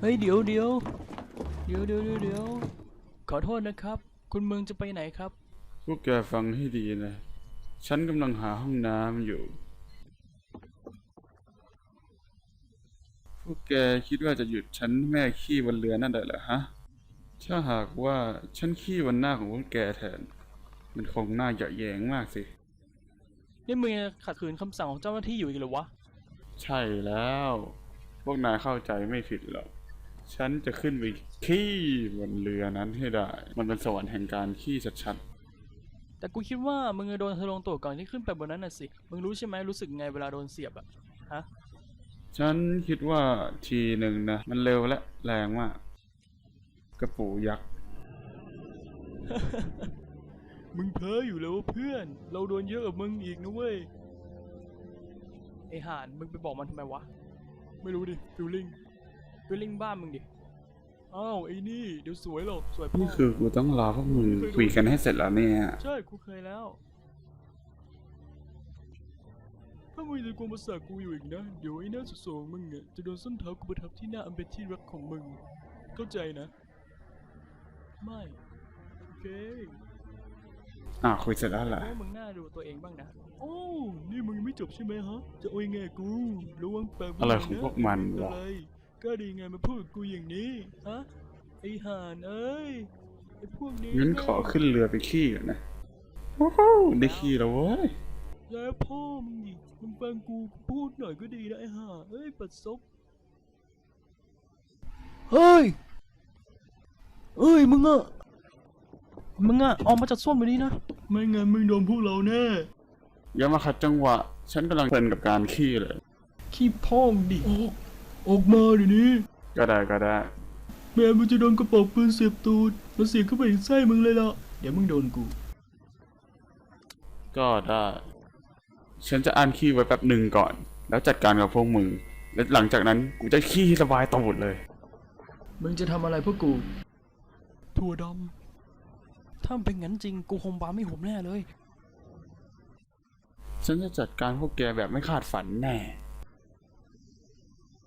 เฮ้ยเดี๋ยวเดี๋ยวเดี๋ยวเดี๋ยวเดี๋ยวเดี๋ยวขอโทษนะครับ คุณเมืองจะไปไหนครับ พวกแกฟังให้ดีนะ ฉันกำลังหาห้องน้ำอยู่ พวกแกคิดว่าจะหยุดฉันแม่ขี้บนเรือนั่นได้เหรอฮะ ถ้าหากว่าฉันขี้บนหน้าของพวกแกแทน มันคงน่าหยาะแยงมากสิ นี่มึงยังขัดขืนคำสั่งของเจ้าหน้าที่อยู่อีกเหรอวะ ใช่แล้ว พวกนายเข้าใจไม่ผิดหรอก ฉันจะขึ้นไปขี้บนเรือนั้นให้ได้ มันเป็นสวรรค์แห่งการขี้ชัดแต่กูคิดว่ามึงจะโดนทะลวงตัวก่อนที่ขึ้นไปบนนั้นน่ะสิ มึงรู้ใช่ไหมรู้สึกไงเวลาโดนเสียบอะฮะๆฉันคิดว่าทีหนึ่งนะ มันเร็วและแรงมาก กระปูยักษ์ มึงเพ้ออยู่แล้วเพื่อน เราโดนเยอะกว่ามึงอีกนะเว้ย ไอห่าน มึงไปบอกมันทำไมวะ ไม่รู้ดิ ฟิลลิ่ง ฟิลลิ่งบ้านมึงดิอ้าวไอ้นี่เดี๋ยวสวยหรอกสวยพ่นี่คือกูต้องรอพวกมึงคุยกันให้เสร็จแล้วเนี่ย ใช่กูเคยแล้ว ถ้ามึงจะกวนประสาทกูอยู่อีกนะ เดี๋ยวไอ้หน้าสุดโสงมึงอะจะโดนส้นเท้ากูประทับที่หน้าอันเป็นที่รักของมึง เข้าใจนะ ไม่ โอเคอะคุยเสร็จแล้วเพล่ะราะว่ามึงน่าดูตัวเองบ้างนะ โอ้ นี่มึงยังไม่จบใช่ไหมฮะ จะเอายังไงกูระวังปากมึอะไรหยของนะพวกมันวะ อะไร กล้าดีไงมาพูดกับกูอย่างนี้ ฮะ ไอห่านเอ้ย ไอพวกนี้งั้นขอขึ้นเรือไปขี้ก่อนนะโอ้โหได้ขี้แล้วเว้ย แล้วพ่อมึงดิมึงฟังกูพูดหน่อยก็ดีนะไอห่าเอ้ย ปัดซบเฮ้ย เอ้ย มึงอะมึงอะออกมาจากส้วมไปนี้นะ ไม่งั้นมึงโดนพวกเราแน่ อย่ามาขัดจังหวะ ฉันกำลังเพลินกับการขี้เลย ขี้พ่องดิออก ออกมาเดี๋ยวนี้ ก็ได้ก็ได้ แม่มึงจะโดนกระป๋องปืนเสียบตูดแล้วเสียบเข้าไปในไส้มึงเลยล่ะ เดี๋ยวมึงโดนกู ก็ได้ ฉันจะอ่านขี้ไว้แป๊บหนึ่งก่อน แล้วจัดการกับพวกมึง และหลังจากนั้นกูจะขี้ให้สบายตูดเลย มึงจะทำอะไรพวกกู ถั่วดำ ถ้ามันเป็นงั้นจริงกูคงบาไม่หุบแน่เลย ฉันจะจัดการพวกแกแบบไม่คาดฝันแน่